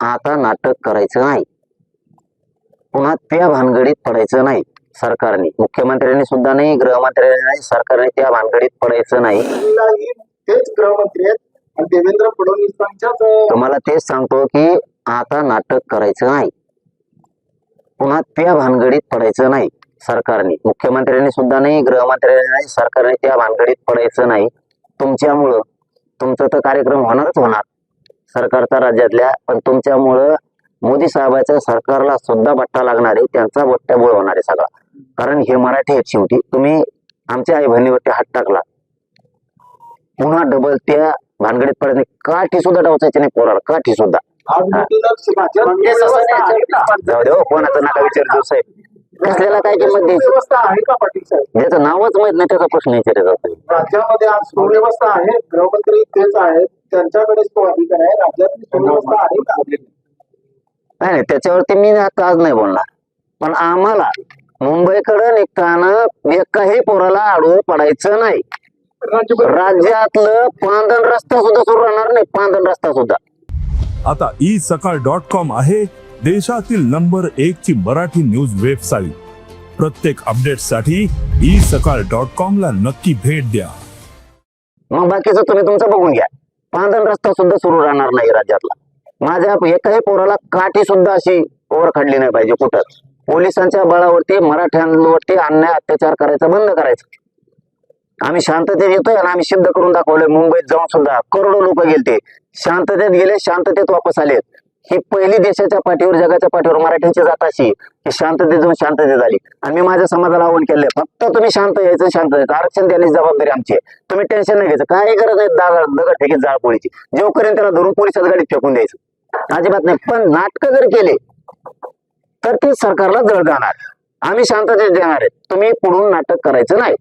आता नाटक करायचं नाही. पुन्हा त्या भानगडीत पडायचं नाही सरकारने. मुख्यमंत्र्यांनी सुद्धा नाही गृहमंत्र्यांनी नाही सरकारने त्या भानगडीत पडायचं नाही. तेच गृहमंत्री आहेत. देवेंद्र फडणवीसांच्याच अं, तुम्हाला तेच सांगतो की आता नाटक करायचं नाही. पुन्हा त्या भानगडीत पडायचं नाही सरकारने. मुख्यमंत्र्यांनी सुद्धा नाही गृहमंत्र्यांनी नाही सरकारने त्या भानगडीत पडायचं नाही. तुमच्यामुळं तुमचं तर कार्यक्रम होणारच होणार. सरकारचा राज्यातल्या पण तुमच्यामुळं मोदी साहेबांच्या सरकारला सुद्धा बट्टा लागणार आहे त्यांचा बट्ट्यामुळे होणार आहे सगळा. कारण हे मराठी आहेत शेवटी. तुम्ही आमच्या आई बहिणीवरती हात टाकला. पुन्हा डबल त्या भानगडीत पडत नाही काठी सुद्धा डावचायची नाही पोराला काठी सुद्धा. जाऊ दे हो, कोणाचं नका विचारतो साहेब. कसल्याला काय किंमत द्यायची? आहे का पाटील साहेब नावच माहीत नाही त्याचा प्रश्न विचारायचा राज्यामध्ये आज सुव्यवस्था आहे गृहमंत्री तेच आहेत. त्यांच्याकडेच तो अधिकार आहे. राज्यातली सुव्यवस्था आहे का? नाही. नाही त्याच्यावरती मी आता आज नाही बोलणार. पण आम्हाला मुंबईकडे निघताना एकाही पोराला आडवं पडायचं नाही. राज्यातलं पांदन रस्ता सुद्धा सुरू राहणार नाही. पांदन रस्ता सुद्धा. आता ई सकाळ डॉट कॉम आहे देशातील नंबर एक ची मराठी न्यूज वेबसाईट. प्रत्येक अपडेटसाठी ई सकाळ डॉट कॉम ला नक्की भेट द्या. मग बाकीचं तुम्ही तुमचं बघून घ्या. पांदन रस्ता सुद्धा सुरू राहणार नाही राज्यातला. माझ्या एकाही पोराला काठी सुद्धा अशी ओर काढली नाही पाहिजे कुठं. पोलिसांच्या बळावरती मराठ्यांवरती अन्याय अत्याचार करायचा बंद करायचं. आम्ही शांततेत येतोय आणि आम्ही सिद्ध करून दाखवलंय मुंबईत जाऊन सुद्धा करोडो लोक गेलते. शांततेत गेले शांततेत वापस आलेत. ही पहिली देशाच्या पाठीवर जगाच्या पाठीवर मराठ्यांची जात अशी की शांततेत जाऊन शांततेत झाली. आणि मी माझ्या समाजाला आव्हान केलंय. फक्त तुम्ही शांत यायचं शांत यायचं. आरक्षण देण्याची जबाबदारी आमची आहे. तुम्ही टेन्शन नाही घ्यायचं. काही गरज नाही दगड दगड फेकीत जाळपोळीची जेव करेन त्याला धरून पोलिसात गाडीत फेकून द्यायचं. अजिबात नाही. पण नाटकं जर केले तर ते सरकारला जळ जाणार आम्ही शांततेत देणार आहे. तुम्ही पुढून नाटक करायचं नाही.